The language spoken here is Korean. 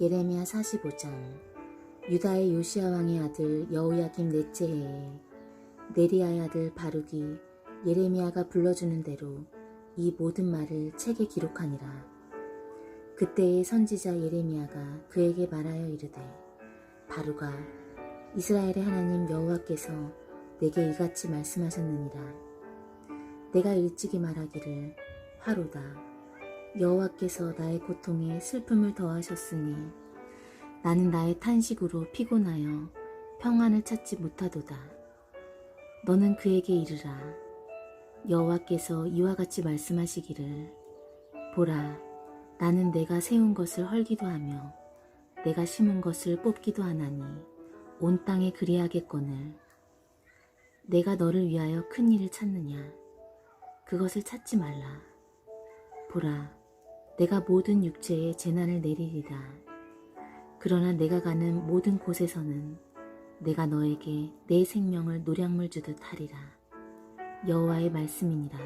예레미야 45장 유다의 요시아 왕의 아들 여호야김 넷째 해에 네리아의 아들 바룩이 예레미야가 불러주는 대로 이 모든 말을 책에 기록하니라. 그때의 선지자 예레미야가 그에게 말하여 이르되 바루가 이스라엘의 하나님 여호와께서 내게 이같이 말씀하셨느니라. 내가 일찍이 말하기를 화로다. 여호와께서 나의 고통에 슬픔을 더하셨으니 나는 나의 탄식으로 피곤하여 평안을 찾지 못하도다. 너는 그에게 이르라. 여호와께서 이와 같이 말씀하시기를 보라 나는 내가 세운 것을 헐기도 하며 내가 심은 것을 뽑기도 하나니 온 땅에 그리하겠거늘 내가 너를 위하여 큰 일을 찾느냐 그것을 찾지 말라 보라 내가 모든 육체에 재난을 내리리다 그러나 내가 가는 모든 곳에서는 내가 너에게 내 생명을 노량물 주듯 하리라. 여호와의 말씀이니라